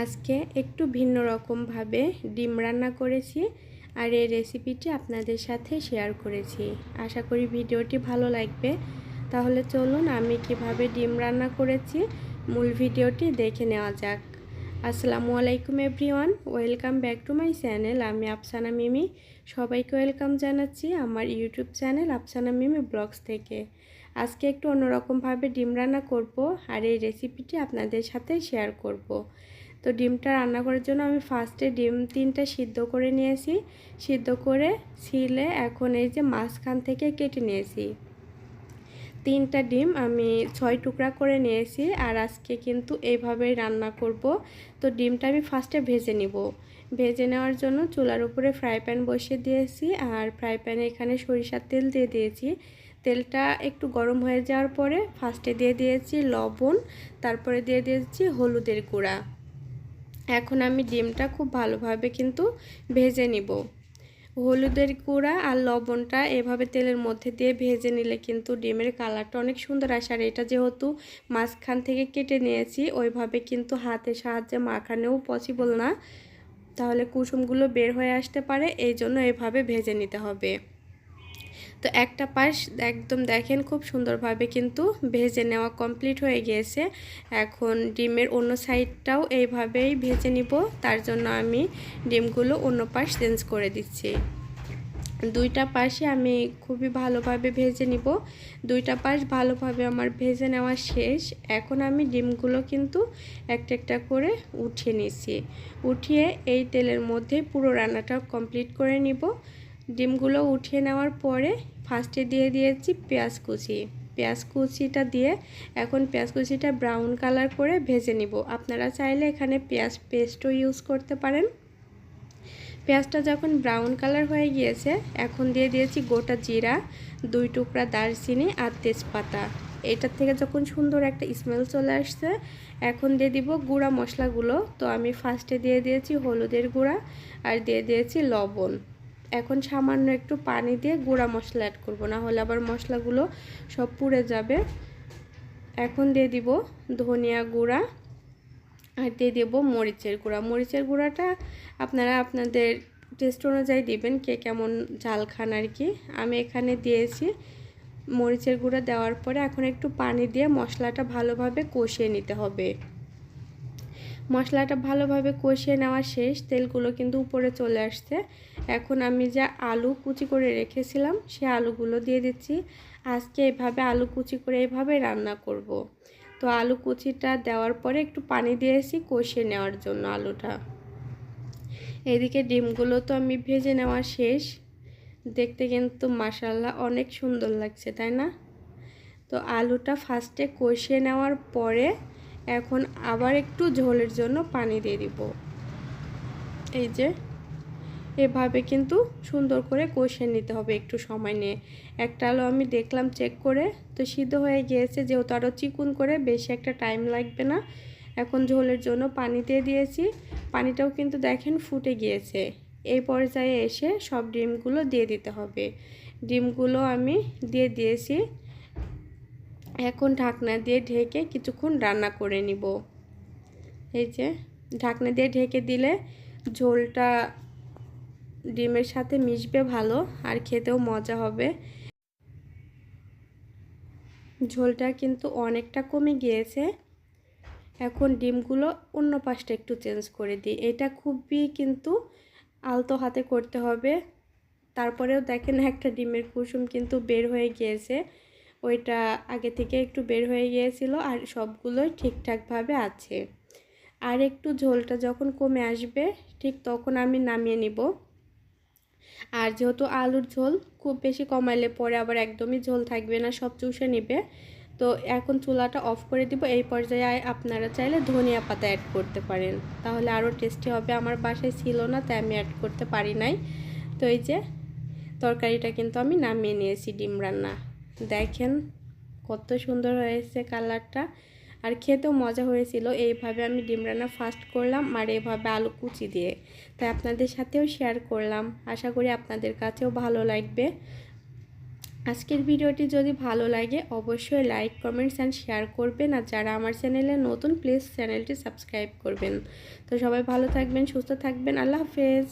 আজকে একটু ভিন্ন রকমভাবে ডিম রান্না করেছি আর এই রেসিপিটি আপনাদের সাথে শেয়ার করেছি। আশা করি ভিডিওটি ভালো লাগবে। তাহলে চলুন আমি কীভাবে ডিম রান্না করেছি মূল ভিডিওটি দেখে নেওয়া যাক। আসসালামু আলাইকুম everyone, welcome back to my channel. আমি আফসানা মিমি। সবাইকে ওয়েলকাম জানাচ্ছি আমার YouTube channel Afsana Mimi vlogs থেকে। আজকে একটু অন্যরকমভাবে ডিম রান্না করব আর এই রেসিপিটি আপনাদের সাথে শেয়ার করব। তো ডিমটা রান্না করার জন্য আমি ফার্স্টে ডিম তিনটা সিদ্ধ করে নিয়েছি। সিদ্ধ করে ছিলে এখন এই যে মাঝখান থেকে কেটে নিয়েছি। তিনটা ডিম আমি ছয় টুকরা করে নিয়েছি আর আজকে কিন্তু এইভাবেই রান্না করব। তো ডিমটা আমি ফার্স্টে ভেজে নিব। ভেজে নেওয়ার জন্য চুলার উপরে ফ্রাই প্যান বসিয়ে দিয়েছি আর ফ্রাই প্যানে এখানে সরিষার তেল দিয়ে দিয়েছি। তেলটা একটু গরম হয়ে যাওয়ার পরে ফার্স্টে দিয়ে দিয়েছি লবণ, তারপরে দিয়ে দিয়েছি হলুদের গুঁড়া। এখন আমি ডিমটা খুব ভালোভাবে কিন্তু ভেজে নিব। হলুদের গুঁড়া আর লবণটা এভাবে তেলের মধ্যে দিয়ে ভেজে নিলে কিন্তু ডিমের কালারটা অনেক সুন্দর আসে। আর এটা যেহেতু মাঝখান থেকে কেটে নিয়েছি, ওইভাবে কিন্তু হাতের সাহায্যে মাখানেও পসিবল না। তাহলে কুসুমগুলো বের হয়ে আসতে পারে এই জন্য এভাবে ভেজে নিতে হবে। তো একটা পাশ একদম দেখেন খুব সুন্দরভাবে কিন্তু ভেজে নেওয়া কমপ্লিট হয়ে গিয়েছে। এখন ডিমের অন্য সাইডটাও এইভাবেই ভেজে নিব, তার জন্য আমি ডিমগুলো অন্য পাশ চেঞ্জ করে দিচ্ছি। দুইটা পাশে আমি খুবই ভালোভাবে ভেজে নিব। দুইটা পাশ ভালোভাবে আমার ভেজে নেওয়া শেষ। এখন আমি ডিমগুলো কিন্তু একটা একটা করে উঠিয়ে নিচ্ছি। উঠিয়ে এই তেলের মধ্যে পুরো রান্নাটা কমপ্লিট করে নিব। ডিমগুলো উঠিয়ে নেওয়ার পরে ফার্স্টে দিয়ে দিয়েছি পেঁয়াজ কুচি। পেঁয়াজ কুচিটা দিয়ে এখন পেঁয়াজ কুচিটা ব্রাউন কালার করে ভেজে নিব। আপনারা চাইলে এখানে পেঁয়াজ পেস্টও ইউজ করতে পারেন। পেঁয়াজটা যখন ব্রাউন কালার হয়ে গিয়েছে, এখন দিয়ে দিয়েছি গোটা জিরা, দুই টুকরা দারচিনি আর তেজপাতা। এটার থেকে যখন সুন্দর একটা স্মেল চলে আসছে, এখন দিয়ে দিব গুঁড়া মশলাগুলো। তো আমি ফার্স্টে দিয়ে দিয়েছি হলুদের গুঁড়া আর দিয়ে দিয়েছি লবণ। এখন সামান্য একটু পানি দিয়ে গুঁড়া মশলা অ্যাড করব না হলে আবার মশলাগুলো সব পুড়ে যাবে। এখন দিয়ে দিব ধনিয়া গুঁড়া আর দিয়ে দেবো মরিচের গুঁড়া। মরিচের গুঁড়াটা আপনারা আপনাদের টেস্ট অনুযায়ী দিবেন কে কেমন ঝাল খান আর কি। আমি এখানে দিয়েছি মরিচের গুঁড়া দেওয়ার পরে এখন একটু পানি দিয়ে মশলাটা ভালোভাবে কষিয়ে নিতে হবে। মশলাটা ভালোভাবে কষিয়ে নেওয়া শেষ, তেলগুলো কিন্তু উপরে চলে আসছে। এখন আমি যা আলু কুচি করে রেখেছিলাম, সে আলুগুলো দিয়ে দিচ্ছি। আজকে এভাবে আলু কুচি করে এভাবে রান্না করব। তো আলু কুচিটা দেওয়ার পরে একটু পানি দিয়েছি কষিয়ে নেওয়ার জন্য আলুটা। এদিকে ডিমগুলো তো আমি ভেজে নেওয়া শেষ। দেখতে কিন্তু মাসাল্লাহ অনেক সুন্দর লাগছে, তাই না? তো আলুটা ফার্স্টে কষিয়ে নেওয়ার পরে এখন আবার একটু ঝোলের জন্য পানি দিয়ে দিব। এই যে, এভাবে কিন্তু সুন্দর করে কষিয়ে নিতে হবে একটু সময় নিয়ে। একটা আলু আমি দেখলাম চেক করে, তো সিদ্ধ হয়ে গিয়েছে, যেহেতু আরও চিকুন করে, বেশি একটা টাইম লাগবে না। এখন ঝোলের জন্য পানি দিয়ে দিয়েছি। পানিটাও কিন্তু দেখেন ফুটে গিয়েছে। এই পর্যায়ে এসে সব ডিমগুলো দিয়ে দিতে হবে। ডিমগুলো আমি দিয়ে দিয়েছি। এখন ঢাকনা দিয়ে ঢেকে কিছুক্ষণ রান্না করে নিব। এই যে, ঢাকনা দিয়ে ঢেকে দিলে ঝোলটা ডিমের সাথে মিশবে ভালো আর খেতেও মজা হবে। ঝোলটা কিন্তু অনেকটা কমে গিয়েছে। এখন ডিমগুলো অন্য পাশটা একটু চেঞ্জ করে দিই। এটা খুবই কিন্তু আলতো হাতে করতে হবে। তারপরেও দেখেন একটা ডিমের কুসুম কিন্তু বের হয়ে গিয়েছে। ওইটা আগে থেকে একটু বের হয়ে গিয়েছিল আর সবগুলোই ঠিকঠাকভাবে আছে। আর একটু ঝোলটা যখন কমে আসবে, ঠিক তখন আমি নামিয়ে নিব। আর যেহেতু আলুর ঝোল খুব বেশি কমাইলে পরে আবার একদমই ঝোল থাকবে না, সব চুষে নিবে। তো এখন চুলাটা অফ করে দিব, এই পর্যায়ে আপনারা চাইলে ধনিয়া পাতা অ্যাড করতে পারেন। তাহলে আরও টেস্টি হবে, আমার বাসায় ছিল না, তাই আমি অ্যাড করতে পারি নাই। তো এই যে, তরকারিটা কিন্তু আমি নামিয়ে নিয়েছি, ডিম রান্না। দেখেন কত সুন্দর হয়েছে কালারটা। আর খেতেও মজা হয়েছিল। এইভাবে আমি ডিম রান্না ফার্স্ট করলাম আর এইভাবে আলু কুচি দিয়ে। তাই আপনাদের সাথেও শেয়ার করলাম। আশা করি আপনাদের কাছেও ভালো লাগবে। আজকের ভিডিওটি যদি ভালো লাগে, অবশ্যই লাইক কমেন্টস অ্যান্ড শেয়ার করবেন। আর যারা আমার চ্যানেলে নতুন প্লিজ চ্যানেলটি সাবস্ক্রাইব করবেন। তো সবাই ভালো থাকবেন, সুস্থ থাকবেন। আল্লাহ হাফেজ।